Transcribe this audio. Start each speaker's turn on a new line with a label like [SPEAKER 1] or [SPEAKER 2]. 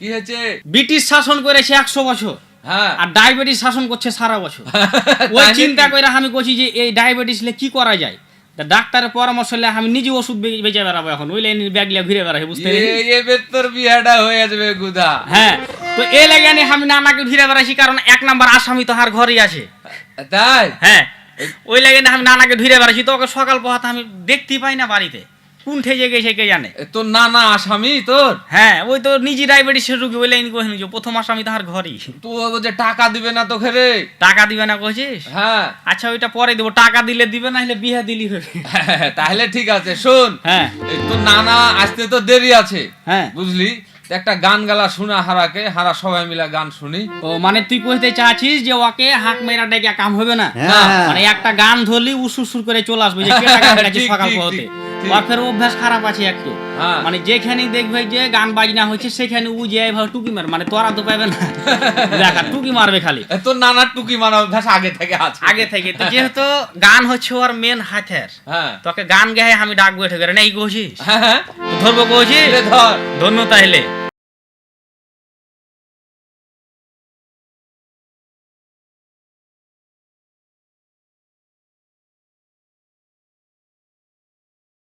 [SPEAKER 1] কি হয়েছে?
[SPEAKER 2] ব্রিটিশ শাসন করেছে একশো বছর।
[SPEAKER 1] হ্যাঁ।
[SPEAKER 2] আর ডায়াবেটিস শাসন করছে সারা বছর। ওই চিন্তা করে আমি বলছি যে এই ডায়াবেটিস লে কি করা যায়? তা ডাক্তারের পরামর্শ হলে আমি নিজে ওষুধ বেঁচে বেড়াবো এখন। ওই লাইন ব্যাগ লিয়ে ঘুরে বেড়াই বুঝতে
[SPEAKER 1] তোর বিয়াটা হয়ে যাবে গুদা।
[SPEAKER 2] হ্যাঁ। তো এই লাগে আমি আমি নানাকে ঘুরে বেড়াইছি কারণ এক নাম্বার আসামি তো হার ঘরেই আছে।
[SPEAKER 1] তাই?
[SPEAKER 2] হ্যাঁ। ওই লাগে আমি নানাকে ধীরে বেড়াইছি। তো ওকে সকাল পহাতে আমি দেখতেই পাই না বাড়িতে। কোন ঠেজে গেছে কে জানে?
[SPEAKER 1] তোর নানা আসামি তোর?
[SPEAKER 2] হ্যাঁ ওই তো নিজে ডায়াবেটিসের রুগী ওই লাইন কহিনি যে প্রথম আসামি তাহার ঘরই।
[SPEAKER 1] তো যে টাকা দিবে না তোকে রে।
[SPEAKER 2] টাকা দিবে না কইছিস
[SPEAKER 1] হ্যাঁ।
[SPEAKER 2] আচ্ছা ওইটা পরে দেবো। টাকা দিলে দিবে না হলে বিয়ে দিলি হবে।
[SPEAKER 1] তাহলে ঠিক আছে শোন।
[SPEAKER 2] হ্যাঁ।
[SPEAKER 1] তোর নানা আসতে তো দেরি আছে
[SPEAKER 2] হ্যাঁ।
[SPEAKER 1] বুঝলি? একটা গান গালা শোনা হারাকে হারা সবাই মিলে গান শুনি।
[SPEAKER 2] ও মানে তুই কইতে চাচ্ছিস যে ওকে হাক মেরা ডেকে কাম হবে না?
[SPEAKER 1] না,
[SPEAKER 2] মানে একটা গান ধরলি উসুর করে চলে আসবে যে সকাল
[SPEAKER 1] ঠিক, ঠিক, ঠিক।
[SPEAKER 2] অভ্যাস খারাপ আছে একটু
[SPEAKER 1] হ্যাঁ।
[SPEAKER 2] মানে যেখানে দেখবে যে গান বাজনা হচ্ছে সেখানে উ যে এইভাবে টুকি মার মানে তোরা তো পাবে না। দেখা টুকি মারবে খালি।
[SPEAKER 1] তোর নানা টুকি মারা অভ্যাস আগে থেকে আছে।
[SPEAKER 2] আগে থেকে। তো যেহেতু গান হচ্ছে ওর মেন হাতের
[SPEAKER 1] হ্যাঁ।
[SPEAKER 2] তোকে গান গায়ে আমি ডাকবো করে না এই কইছিস ধরবো কইছিস
[SPEAKER 1] ধর।
[SPEAKER 2] ধন্য তাইলে।